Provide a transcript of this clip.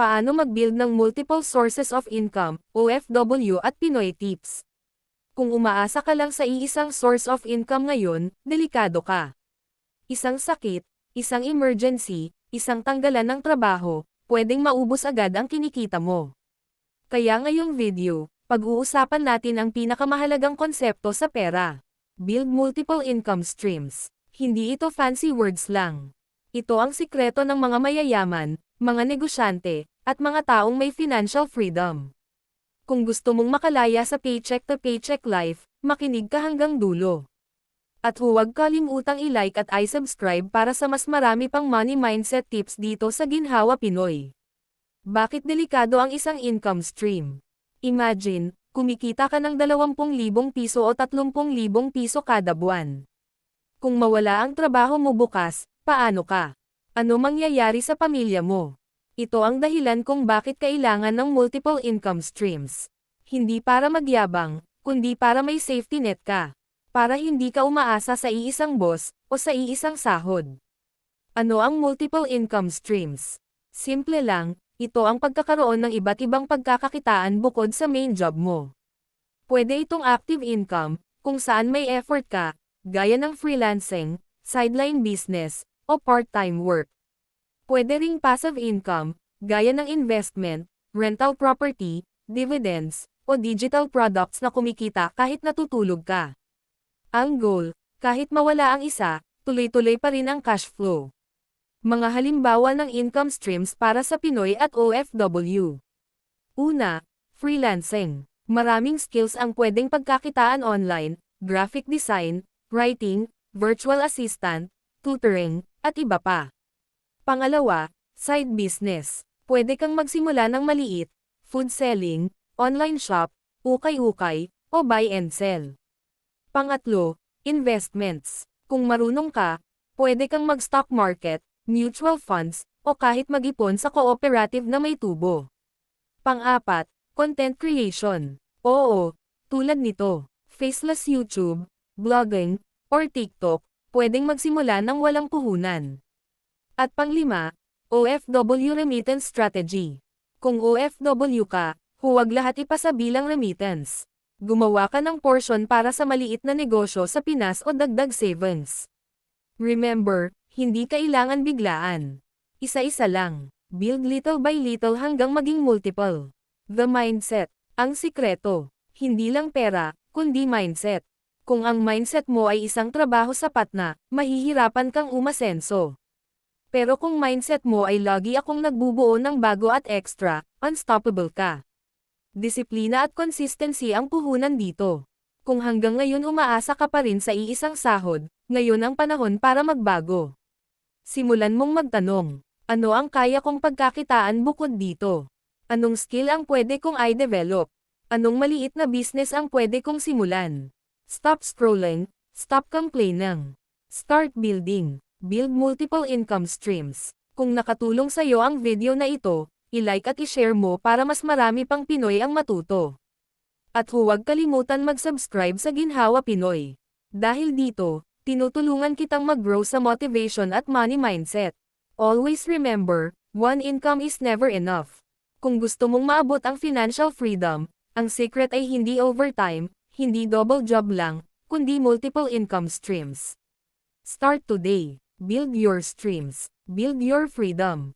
Paano mag-build ng multiple sources of income, OFW at Pinoy tips. Kung umaasa ka lang sa iisang source of income ngayon, delikado ka. Isang sakit, isang emergency, isang tanggalan ng trabaho, pwedeng maubos agad ang kinikita mo. Kaya ngayong video, pag-uusapan natin ang pinakamahalagang konsepto sa pera. Build multiple income streams. Hindi ito fancy words lang. Ito ang sikreto ng mga mayayaman, mga negosyante, at mga taong may financial freedom. Kung gusto mong makalaya sa paycheck-to-paycheck life, makinig ka hanggang dulo. At huwag kalimutang i-like at i-subscribe para sa mas marami pang money mindset tips dito sa Ginhawa Pinoy. Bakit delikado ang isang income stream? Imagine, kumikita ka ng 20,000 piso o 30,000 piso kada buwan. Kung mawala ang trabaho mo bukas, paano ka? Ano mangyayari sa pamilya mo? Ito ang dahilan kung bakit kailangan ng multiple income streams. Hindi para magyabang, kundi para may safety net ka. Para hindi ka umaasa sa iisang boss, o sa iisang sahod. Ano ang multiple income streams? Simple lang, ito ang pagkakaroon ng iba't ibang pagkakakitaan bukod sa main job mo. Pwede itong active income, kung saan may effort ka, gaya ng freelancing, sideline business, o part-time work. Pwede ring passive income, gaya ng investment, rental property, dividends, o digital products na kumikita kahit natutulog ka. Ang goal, kahit mawala ang isa, tuloy-tuloy pa rin ang cash flow. Mga halimbawa ng income streams para sa Pinoy at OFW. Una, freelancing. Maraming skills ang pwedeng pagkakitaan online, graphic design, writing, virtual assistant, tutoring, at iba pa. Pangalawa, side business. Pwede kang magsimula ng maliit, food selling, online shop, ukay-ukay, o buy and sell. Pangatlo, investments. Kung marunong ka, pwede kang mag-stock market, mutual funds, o kahit mag-ipon sa cooperative na may tubo. Pang-apat, content creation. Oo, tulad nito, faceless YouTube, blogging, or TikTok, pwedeng magsimula ng walang puhunan. At panglima, OFW remittance strategy. Kung OFW ka, huwag lahat ipasa bilang remittance. Gumawa ka ng portion para sa maliit na negosyo sa Pinas o dagdag savings. Remember, hindi kailangan biglaan. Isa-isa lang. Build little by little hanggang maging multiple. The mindset. Ang sikreto. Hindi lang pera, kundi mindset. Kung ang mindset mo ay isang trabaho sapat na, mahihirapan kang umasenso. Pero kung mindset mo ay lagi akong nagbubuo ng bago at extra, unstoppable ka. Disiplina at consistency ang puhunan dito. Kung hanggang ngayon umaasa ka pa rin sa iisang sahod, ngayon ang panahon para magbago. Simulan mong magtanong, ano ang kaya kong pagkakitaan bukod dito? Anong skill ang pwede kong i-develop? Anong maliit na business ang pwede kong simulan? Stop scrolling, stop complaining. Start building, build multiple income streams. Kung nakatulong sa iyo ang video na ito, i-like at i-share mo para mas marami pang Pinoy ang matuto. At huwag kalimutan mag-subscribe sa Ginhawa Pinoy. Dahil dito, tinutulungan kitang mag-grow sa motivation at money mindset. Always remember, one income is never enough. Kung gusto mong maabot ang financial freedom, ang secret ay hindi overtime, hindi double job lang, kundi multiple income streams. Start today. Build your streams. Build your freedom.